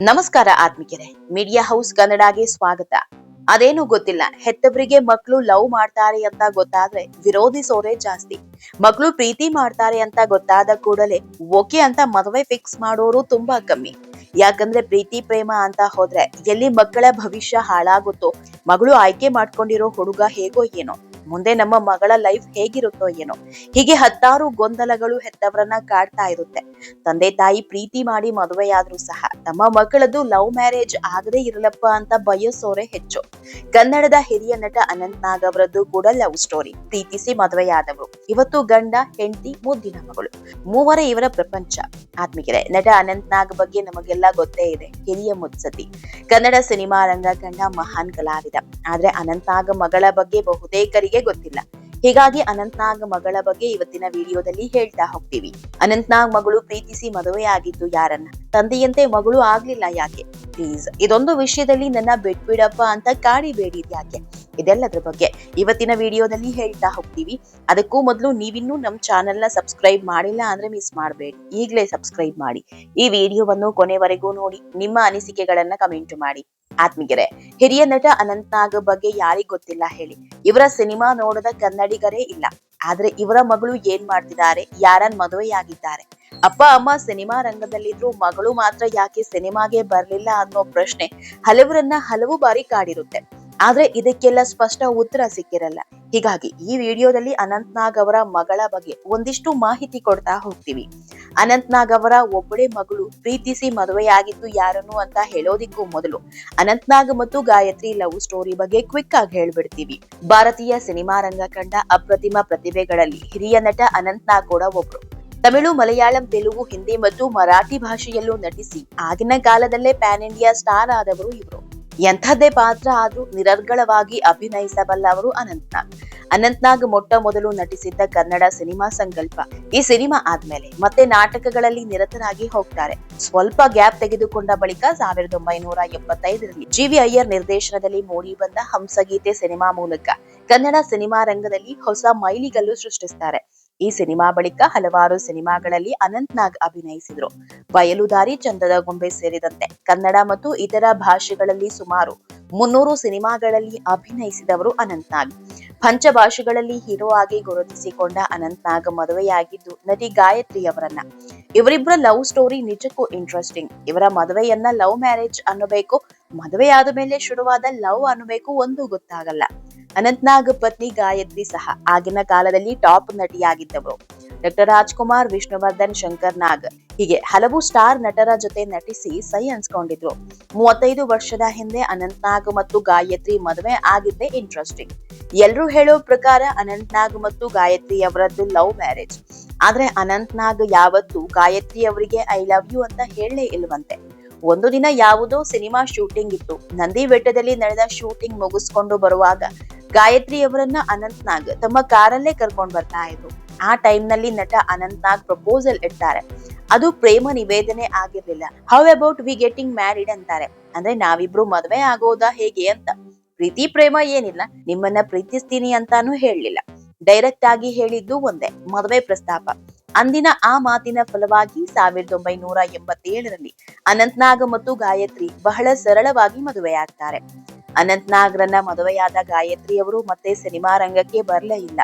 ನಮಸ್ಕಾರ ಆತ್ಮಿಕರೇ. Media house ಕನ್ನಡಗೆ ಸ್ವಾಗತ. ಅದೇನು ಗೊತ್ತಿಲ್ಲ. ಹೆತ್ತವರಿಗೆ ಮಕ್ಕಳು ಲವ್ ಮಾಡ್ತಾರೆ ಅಂತ ಗೊತ್ತಾದ್ರೆ ವಿರೋಧಿಸೋರೆ ಜಾಸ್ತಿ. ಮಕ್ಕಳು ಪ್ರೀತಿ ಮಾಡ್ತಾರೆ ಅಂತ ಗೊತ್ತಾದ ಕೂಡಲೇ ಓಕೆ ಅಂತ ಮದುವೆ ಫಿಕ್ಸ್ ಮಾಡೋರು ತುಂಬಾ ಕಮ್ಮಿ. ಯಾಕಂದ್ರೆ ಪ್ರೀತಿ, ಪ್ರೇಮ ಅಂತ ಹೋದ್ರೆ ಎಲ್ಲಿ ಮಕ್ಕಳ ಭವಿಷ್ಯ ಹಾಳಾಗುತ್ತೋ, ಮಗಳು ಆಯ್ಕೆ ಮಾಡ್ಕೊಂಡಿರೋ ಹುಡುಗ ಹೇಗೋ ಏನೋ. ಮುಂದೆ ನಮ್ಮ ಮಗಳ ಲೈಫ್ ಹೇಗಿರುತ್ತೋ ಏನೋ. ಹೀಗೆ ಹತ್ತಾರು ಗೊಂದಲಗಳು ಹೆತ್ತವರನ್ನ ಕಾಡ್ತಾ ಇರುತ್ತೆ. ತಂದೆ ತಾಯಿ ಪ್ರೀತಿ ಮಾಡಿ ಮದುವೆಯಾದ್ರೂ ಸಹ ತಮ್ಮ ಮಕ್ಕಳದ್ದು ಲವ್ ಮ್ಯಾರೇಜ್ ಆಗದೇ ಇರಲಪ್ಪ ಅಂತ ಬಯಸೋರೆ ಹೆಚ್ಚು. ಕನ್ನಡದ ಹಿರಿಯ ನಟ ಅನಂತ್ ನಾಗ್ ಅವರದ್ದು ಕೂಡ ಲವ್ ಸ್ಟೋರಿ ಪ್ರೀತಿಸಿ ಮದುವೆಯಾದವರು. ಇವತ್ತು ಗಂಡ, ಹೆಂಡತಿ ಮುದ್ದಿನ ಮಗಳು. ಮೂವರೇ ಇವರ ಪ್ರಪಂಚ. ಆತ್ಮಿಕರೆ ನಟ ಅನಂತ್ ನಾಗ್ ಬಗ್ಗೆ ನಮಗೆಲ್ಲ ಗೊತ್ತೇ ಇದೆ. ಹಿರಿಯ ಮುತ್ಸತಿ ಕನ್ನಡ ಸಿನಿಮಾ ರಂಗ ಕಂಡ ಮಹಾನ್ ಕಲಾವಿದ. ಆದ್ರೆ ಅನಂತ್ ನಾಗ್ ಮಗಳ ಬಗ್ಗೆ ಬಹುತೇಕರಿಗೆ ಗೊತ್ತಿಲ್ಲ. ಹೀಗಾಗಿ ಅನಂತ್ನಾಗ್ ಮಗಳ ಬಗ್ಗೆ ಇವತ್ತಿನ ವಿಡಿಯೋದಲ್ಲಿ ಹೇಳ್ತಾ ಹೋಗ್ತೀವಿ. ಅನಂತ್ನಾಗ್ ಮಗಳು ಪ್ರೀತಿಸಿ ಮದುವೆ ಆಗಿದ್ದು ಯಾರನ್ನ? ತಂದೆಯಂತೆ ಮಗಳು ಆಗ್ಲಿಲ್ಲ ಯಾಕೆ? ಪ್ಲೀಸ್ ಇದೊಂದು ವಿಷಯದಲ್ಲಿ ನನ್ನ ಬಿಟ್ಬಿಡಪ್ಪ ಅಂತ ಕಾಡಿಬೇಡಿ ಯಾಕೆ? ಇದೆಲ್ಲದ್ರ ಬಗ್ಗೆ ಇವತ್ತಿನ ವಿಡಿಯೋದಲ್ಲಿ ಹೇಳ್ತಾ ಹೋಗ್ತೀವಿ. ಅದಕ್ಕೂ ಮೊದಲು ನೀವಿನ್ನೂ ನಮ್ಮ ಚಾನೆಲ್ನ ಸಬ್ಸ್ಕ್ರೈಬ್ ಮಾಡಿಲ್ಲ ಅಂದ್ರೆ ಮಿಸ್ ಮಾಡಬೇಡಿ. ಈಗಲೇ ಸಬ್ಸ್ಕ್ರೈಬ್ ಮಾಡಿ. ಈ ವಿಡಿಯೋವನ್ನು ಕೊನೆವರೆಗೂ ನೋಡಿ, ನಿಮ್ಮ ಅನಿಸಿಕೆಗಳನ್ನ ಕಮೆಂಟ್ ಮಾಡಿ. ಆತ್ಮಿಗೆರೆ ಹಿರಿಯ ನಟ ಅನಂತ್ ನಾಗ್ ಬಗ್ಗೆ ಯಾರಿಗ್ ಗೊತ್ತಿಲ್ಲ ಹೇಳಿ. ಇವರ ಸಿನಿಮಾ ನೋಡದ ಕನ್ನಡಿಗರೇ ಇಲ್ಲ. ಆದ್ರೆ ಇವರ ಮಗಳು ಏನ್ ಮಾಡ್ತಿದ್ದಾರೆ, ಯಾರನ್ ಮದುವೆಯಾಗಿದ್ದಾರೆ? ಅಪ್ಪ, ಅಮ್ಮ ಸಿನಿಮಾ ರಂಗದಲ್ಲಿದ್ರು ಮಗಳು ಮಾತ್ರ ಯಾಕೆ ಸಿನಿಮಾಗೆ ಬರ್ಲಿಲ್ಲ ಅನ್ನೋ ಪ್ರಶ್ನೆ ಹಲವರನ್ನ ಹಲವು ಬಾರಿ ಕಾಡಿರುತ್ತೆ. ಆದ್ರೆ ಇದಕ್ಕೆಲ್ಲ ಸ್ಪಷ್ಟ ಉತ್ತರ ಸಿಕ್ಕಿರಲ್ಲ. ಹೀಗಾಗಿ ಈ ವಿಡಿಯೋದಲ್ಲಿ ಅನಂತ್ ನಾಗ್ ಅವರ ಮಗಳ ಬಗ್ಗೆ ಒಂದಿಷ್ಟು ಮಾಹಿತಿ ಕೊಡ್ತಾ ಹೋಗ್ತೀವಿ. ಅನಂತ್ ನಾಗ್ ಅವರ ಒಬ್ಬಳೇ ಮಗಳು ಪ್ರೀತಿಸಿ ಮದುವೆಯಾಗಿದ್ದು ಯಾರನ್ನು ಅಂತ ಹೇಳೋದಿಕ್ಕೂ ಮೊದಲು ಅನಂತ್ ನಾಗ್ ಮತ್ತು ಗಾಯತ್ರಿ ಲವ್ ಸ್ಟೋರಿ ಬಗ್ಗೆ ಕ್ವಿಕ್ ಆಗಿ ಹೇಳ್ಬಿಡ್ತೀವಿ. ಭಾರತೀಯ ಸಿನಿಮಾ ರಂಗ ಕಂಡ ಅಪ್ರತಿಮ ಪ್ರತಿಭೆಗಳಲ್ಲಿ ಹಿರಿಯ ನಟ ಅನಂತ್ ನಾಗ್ ಕೂಡ ಒಬ್ರು. ತಮಿಳು, ಮಲಯಾಳಂ, ತೆಲುಗು, ಹಿಂದಿ ಮತ್ತು ಮರಾಠಿ ಭಾಷೆಯಲ್ಲೂ ನಟಿಸಿ ಆಗಿನ ಕಾಲದಲ್ಲೇ ಪ್ಯಾನ್ ಇಂಡಿಯಾ ಸ್ಟಾರ್ ಆದವರು ಇವರು. ಎಂಥದ್ದೇ ಪಾತ್ರ ಆದರೂ ನಿರರ್ಗಳವಾಗಿ ಅಭಿನಯಿಸಬಲ್ಲವರು ಅನಂತ್ನಾಗ್. ಅನಂತ್ನಾಗ್ ಮೊಟ್ಟ ಮೊದಲು ನಟಿಸಿದ್ದ ಕನ್ನಡ ಸಿನಿಮಾ ಸಂಕಲ್ಪ. ಈ ಸಿನಿಮಾ ಆದ್ಮೇಲೆ ಮತ್ತೆ ನಾಟಕಗಳಲ್ಲಿ ನಿರತರಾಗಿ ಹೋಗ್ತಾರೆ. ಸ್ವಲ್ಪ ಗ್ಯಾಪ್ ತೆಗೆದುಕೊಂಡ ಬಳಿಕ ಸಾವಿರದ ಒಂಬೈನೂರ ಎಪ್ಪತ್ತೈದರಲ್ಲಿ ಜಿವಿ ಅಯ್ಯರ್ ನಿರ್ದೇಶನದಲ್ಲಿ ಮೂಡಿ ಬಂದ ಹಂಸಗೀತೆ ಸಿನಿಮಾ ಮೂಲಕ ಕನ್ನಡ ಸಿನಿಮಾ ರಂಗದಲ್ಲಿ ಹೊಸ ಮೈಲಿಗಲ್ಲು ಸೃಷ್ಟಿಸ್ತಾರೆ. ಈ ಸಿನಿಮಾ ಬಳಿಕ ಹಲವಾರು ಸಿನಿಮಾಗಳಲ್ಲಿ ಅನಂತ್ ನಾಗ್ ಅಭಿನಯಿಸಿದ್ರು. ಬಯಲುದಾರಿ ಚಂದದ ಗೊಂಬೆ ಸೇರಿದಂತೆ ಕನ್ನಡ ಮತ್ತು ಇತರ ಭಾಷೆಗಳಲ್ಲಿ ಸುಮಾರು ಮುನ್ನೂರು ಸಿನಿಮಾಗಳಲ್ಲಿ ಅಭಿನಯಿಸಿದವರು ಅನಂತ್ನಾಗ್ ಪಂಚಭಾಷೆಗಳಲ್ಲಿ ಹೀರೋ ಆಗಿ ಗುರುತಿಸಿಕೊಂಡ ಅನಂತ್ನಾಗ್ ಮದುವೆಯಾಗಿದ್ದು ನಟಿ ಗಾಯತ್ರಿ ಅವರನ್ನ. ಇವರಿಬ್ಬರ ಲವ್ ಸ್ಟೋರಿ ನಿಜಕ್ಕೂ ಇಂಟ್ರೆಸ್ಟಿಂಗ್. ಇವರ ಮದುವೆಯನ್ನ ಲವ್ ಮ್ಯಾರೇಜ್ ಅನ್ನಬೇಕು, ಮದುವೆಯಾದ ಮೇಲೆ ಶುರುವಾದ ಲವ್ ಅನ್ನಬೇಕು ಒಂದು ಗೊತ್ತಾಗಲ್ಲ. ಅನಂತ್ ನಾಗ್, ಪತ್ನಿ ಗಾಯತ್ರಿ ಸಹ ಆಗಿನ ಕಾಲದಲ್ಲಿ ಟಾಪ್ ನಟಿಯಾಗಿದ್ದವರು. ಡಾಕ್ಟರ್ ರಾಜ್ಕುಮಾರ್, ವಿಷ್ಣುವರ್ಧನ್, ಶಂಕರ್ ನಾಗ್ ಹೀಗೆ ಹಲವು ಸ್ಟಾರ್ ನಟರ ಜೊತೆ ನಟಿಸಿ ಸೈ ಅನ್ಸ್ಕೊಂಡಿದ್ರು. ಮೂವತ್ತೈದು ವರ್ಷದ ಹಿಂದೆ ಅನಂತ್ನಾಗ್ ಮತ್ತು ಗಾಯತ್ರಿ ಮದುವೆ ಆಗಿದ್ದೆ ಇಂಟ್ರೆಸ್ಟಿಂಗ್ ಎಲ್ರೂ ಹೇಳೋ ಪ್ರಕಾರ ಅನಂತ್ನಾಗ್ ಮತ್ತು ಗಾಯತ್ರಿ ಅವರದ್ದು ಲವ್ ಮ್ಯಾರೇಜ್. ಆದ್ರೆ ಅನಂತ್ನಾಗ್ ಯಾವತ್ತು ಯಾವತ್ತೂ ಗಾಯತ್ರಿ ಅವರಿಗೆ ಐ ಲವ್ ಯು ಅಂತ ಹೇಳಲೇ ಇಲ್ವಂತೆ. ಒಂದು ದಿನ ಯಾವುದೋ ಸಿನಿಮಾ ಶೂಟಿಂಗ್ ಇತ್ತು. ನಂದಿ ಬೆಟ್ಟದಲ್ಲಿ ನಡೆದ ಶೂಟಿಂಗ್ ಮುಗಿಸ್ಕೊಂಡು ಬರುವಾಗ ಗಾಯತ್ರಿ ಅವರನ್ನ ಅನಂತ್ ನಾಗ್, ತಮ್ಮ ಕಾರಲ್ಲೇ ಕರ್ಕೊಂಡ್ ಬರ್ತಾ ಇದ್ರು. ಆ ಟೈಮ್ನಲ್ಲಿ ನಟ ಅನಂತ್ ನಾಗ್ ಪ್ರಪೋಸಲ್ ಇಡ್ತಾರೆ. ಅದು ಪ್ರೇಮ ನಿವೇದನೆ ಆಗಿರ್ಲಿಲ್ಲ. How about we getting married ಅಂತಾರೆ. ಅಂದ್ರೆ ನಾವಿಬ್ರು ಮದ್ವೆ ಆಗೋದಾ ಹೇಗೆ ಅಂತ. ಪ್ರೀತಿ, ಪ್ರೇಮ ಏನಿಲ್ಲ. ನಿಮ್ಮನ್ನ ಪ್ರೀತಿಸ್ತೀನಿ ಅಂತಾನು ಹೇಳಲಿಲ್ಲ. ಡೈರೆಕ್ಟ್ ಆಗಿ ಹೇಳಿದ್ದು ಒಂದೇ, ಮದುವೆ ಪ್ರಸ್ತಾಪ. ಅಂದಿನ ಆ ಮಾತಿನ ಫಲವಾಗಿ ಸಾವಿರದ ಒಂಬೈನೂರ ಎಂಬತ್ತೇಳರಲ್ಲಿ ಅನಂತ್ನಾಗ್ ಮತ್ತು ಗಾಯತ್ರಿ ಬಹಳ ಸರಳವಾಗಿ ಮದುವೆಯಾಗ್ತಾರೆ. ಅನಂತ್ ನಾಗ್ರನ್ನ ಮದುವೆಯಾದ ಗಾಯತ್ರಿ ಅವರು ಮತ್ತೆ ಸಿನಿಮಾ ರಂಗಕ್ಕೆ ಬರಲೇ ಇಲ್ಲ.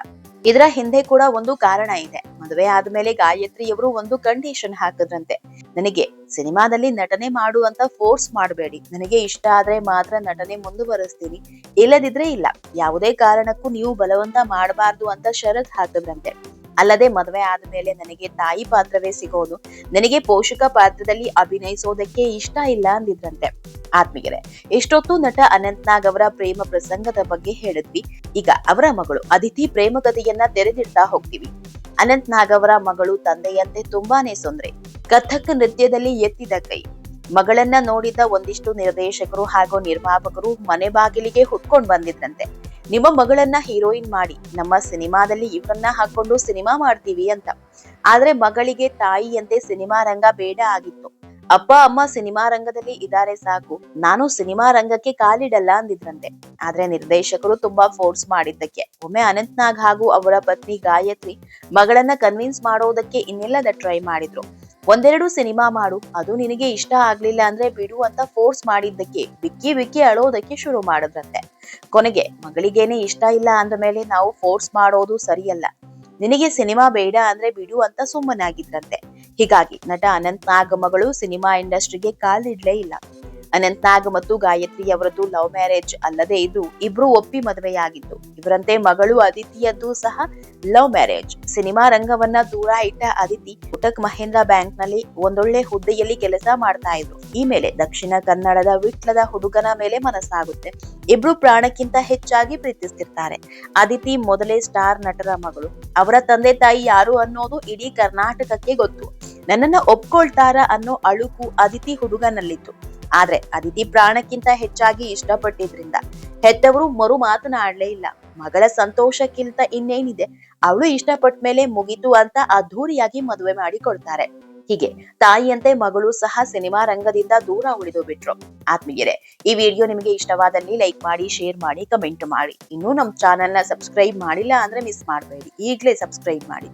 ಇದರ ಹಿಂದೆ ಕೂಡ ಒಂದು ಕಾರಣ ಇದೆ. ಮದುವೆ ಆದ್ಮೇಲೆ ಗಾಯತ್ರಿಯವರು ಒಂದು ಕಂಡೀಷನ್ ಹಾಕಿದ್ರಂತೆ. ನನಗೆ ಸಿನಿಮಾದಲ್ಲಿ ನಟನೆ ಮಾಡುವಂತ ಫೋರ್ಸ್ ಮಾಡಬೇಡಿ. ನನಗೆ ಇಷ್ಟ ಆದ್ರೆ ಮಾತ್ರ ನಟನೆ ಮುಂದುವರಿಸ್ತೀನಿ. ಇಲ್ಲದಿದ್ರೆ ಇಲ್ಲ. ಯಾವುದೇ ಕಾರಣಕ್ಕೂ ನೀವು ಬಲವಂತ ಮಾಡಬಾರ್ದು ಅಂತ ಶರತ್ ಹಾಕಿದ್ರಂತೆ. ಅಲ್ಲದೆ ಮದುವೆ ಆದ್ಮೇಲೆ ನನಗೆ ತಾಯಿ ಪಾತ್ರವೇ ಸಿಗೋದು, ನನಗೆ ಪೋಷಕ ಪಾತ್ರದಲ್ಲಿ ಅಭಿನಯಿಸೋದಕ್ಕೆ ಇಷ್ಟ ಇಲ್ಲ ಅಂದಿದ್ರಂತೆ. ಆತ್ಮೀಯರೇ, ಎಷ್ಟೊತ್ತು ನಟ ಅನಂತ್ ನಾಗ್ ಅವರ ಪ್ರೇಮ ಪ್ರಸಂಗದ ಬಗ್ಗೆ ಹೇಳಿದ್ವಿ. ಈಗ ಅವರ ಮಗಳು ಅದಿತಿ ಪ್ರೇಮ ಕಥೆಯನ್ನ ತೆರೆದಿಡ್ತಾ ಹೋಗ್ತೀವಿ. ಅನಂತ್ ನಾಗ್ ಅವರ ಮಗಳು ತಂದೆಯಂತೆ ತುಂಬಾನೇ ಸೊಂದ್ರೆ ಕಥಕ್ ನೃತ್ಯದಲ್ಲಿ ಎತ್ತಿದ ಕೈ. ಮಗಳನ್ನ ನೋಡಿದ ಒಂದಿಷ್ಟು ನಿರ್ದೇಶಕರು ಹಾಗೂ ನಿರ್ಮಾಪಕರು ಮನೆ ಬಾಗಿಲಿಗೆ ಹುಟ್ಕೊಂಡ್ ಬಂದಿದ್ರಂತೆ. ನಿಮ್ಮ ಮಗಳನ್ನ ಹೀರೋಯಿನ್ ಮಾಡಿ, ನಮ್ಮ ಸಿನಿಮಾದಲ್ಲಿ ಇವ್ರನ್ನ ಹಾಕೊಂಡು ಸಿನಿಮಾ ಮಾಡ್ತೀವಿ ಅಂತ. ಆದ್ರೆ ಮಗಳಿಗೆ ತಾಯಿಯಂತೆ ಸಿನಿಮಾ ರಂಗ ಬೇಡ ಆಗಿತ್ತು. ಅಪ್ಪ, ಅಮ್ಮ ಸಿನಿಮಾ ರಂಗದಲ್ಲಿ ಇದಾರೆ ಸಾಕು, ನಾನು ಸಿನಿಮಾ ರಂಗಕ್ಕೆ ಕಾಲಿಡಲ್ಲ ಅಂದಿದ್ರಂತೆ. ಆದ್ರೆ ನಿರ್ದೇಶಕರು ತುಂಬಾ ಫೋರ್ಸ್ ಮಾಡಿದ್ದಕ್ಕೆ. ಒಮ್ಮೆ ಅನಂತ್ನಾಗ್ ಹಾಗೂ ಅವರ ಪತ್ನಿ ಗಾಯತ್ರಿ ಮಗಳನ್ನ ಕನ್ವಿನ್ಸ್ ಮಾಡೋದಕ್ಕೆ ಇನ್ನೆಲ್ಲದ ಟ್ರೈ ಮಾಡಿದ್ರು. ಒಂದೆರಡು ಸಿನಿಮಾ ಮಾಡು. ಅದು ನಿನಗೆ ಇಷ್ಟ ಆಗ್ಲಿಲ್ಲ ಅಂದ್ರೆ ಬಿಡು ಅಂತ ಫೋರ್ಸ್ ಮಾಡಿದ್ದಕ್ಕೆ ಬಿಕ್ಕಿ ಬಿಕ್ಕಿ ಅಳೋದಕ್ಕೆ ಶುರು ಮಾಡಿದ್ರಂತೆ. ಕೊನೆಗೆ ಮಗಳಿಗೇನೆ ಇಷ್ಟ ಇಲ್ಲ ಅಂದ ಮೇಲೆ ನಾವು ಫೋರ್ಸ್ ಮಾಡೋದು ಸರಿಯಲ್ಲ. ನಿನಗೆ ಸಿನಿಮಾ ಬೇಡ ಅಂದ್ರೆ ಬಿಡು ಅಂತ ಸುಮ್ಮನಾಗಿದ್ರಂತೆ. ಹೀಗಾಗಿ ನಟ ಅನಂತ್ ನಾಗ್ ಮಗಳು ಸಿನಿಮಾ ಇಂಡಸ್ಟ್ರಿಗೆ ಕಾಲಿಡ್ಲೇ ಇಲ್ಲ. ಅನಂತ್ ನಾಗ್ ಮತ್ತು ಗಾಯತ್ರಿ ಅವರದ್ದು ಲವ್ ಮ್ಯಾರೇಜ್ ಅಲ್ಲದೆ ಇದು ಇಬ್ರು ಒಪ್ಪಿ ಮದುವೆಯಾಗಿತ್ತು ಇವರಂತೆ ಮಗಳು ಅದಿತಿಯದ್ದು ಸಹ ಲವ್ ಮ್ಯಾರೇಜ್. ಸಿನಿಮಾ ರಂಗವನ್ನ ದೂರ ಇಟ್ಟ ಅದಿತಿ ಕುಟಕ್ ಮಹೇಂದ್ರ ಬ್ಯಾಂಕ್ನಲ್ಲಿ ಒಂದೊಳ್ಳೆ ಹುದ್ದೆಯಲ್ಲಿ ಕೆಲಸ ಮಾಡ್ತಾ ಇದ್ರು. ಈ ಮೇಲೆ ದಕ್ಷಿಣ ಕನ್ನಡದ ವಿಟ್ಲದ ಹುಡುಗನ ಮೇಲೆ ಮನಸ್ಸಾಗುತ್ತೆ. ಇಬ್ರು ಪ್ರಾಣಕ್ಕಿಂತ ಹೆಚ್ಚಾಗಿ ಪ್ರೀತಿಸ್ತಿರ್ತಾರೆ. ಅದಿತಿ ಮೊದಲೇ ಸ್ಟಾರ್ ನಟರ ಮಗಳು. ಅವರ ತಂದೆ ತಾಯಿ ಯಾರು ಅನ್ನೋದು ಇಡೀ ಕರ್ನಾಟಕಕ್ಕೆ ಗೊತ್ತು. ನನ್ನನ್ನ ಒಪ್ಕೊಳ್ತಾರ ಅನ್ನೋ ಅಳುಕು ಅದಿತಿ ಹುಡುಗನಲ್ಲಿತ್ತು. ಆದ್ರೆ ಅದಿತಿ ಪ್ರಾಣಕ್ಕಿಂತ ಹೆಚ್ಚಾಗಿ ಇಷ್ಟಪಟ್ಟಿದ್ರಿಂದ ಹೆತ್ತವರು ಮರು ಮಾತನಾಡ್ಲೇ ಇಲ್ಲ. ಮಗಳ ಸಂತೋಷಕ್ಕಿಂತ ಇನ್ನೇನಿದೆ? ಅವಳು ಇಷ್ಟಪಟ್ಟ ಮೇಲೆ ಮುಗಿತು ಅಂತ ಅದ್ಧೂರಿಯಾಗಿ ಮದುವೆ ಮಾಡಿಕೊಡ್ತಾರೆ ಹೀಗೆ ತಾಯಿಯಂತೆ ಮಗಳು ಸಹ ಸಿನಿಮಾ ರಂಗದಿಂದ ದೂರ ಉಳಿದು ಬಿಟ್ರು. ಆತ್ಮೀಯರೇ, ಈ ವಿಡಿಯೋ ನಿಮಗೆ ಇಷ್ಟವಾದಲ್ಲಿ ಲೈಕ್ ಮಾಡಿ, ಶೇರ್ ಮಾಡಿ, ಕಮೆಂಟ್ ಮಾಡಿ. ಇನ್ನೂ ನಮ್ಮ ಚಾನೆಲ್ನ ಸಬ್ಸ್ಕ್ರೈಬ್ ಮಾಡಿಲ್ಲ ಅಂದ್ರೆ ಮಿಸ್ ಮಾಡಬೇಡಿ. ಈಗಲೇ ಸಬ್ಸ್ಕ್ರೈಬ್ ಮಾಡಿ.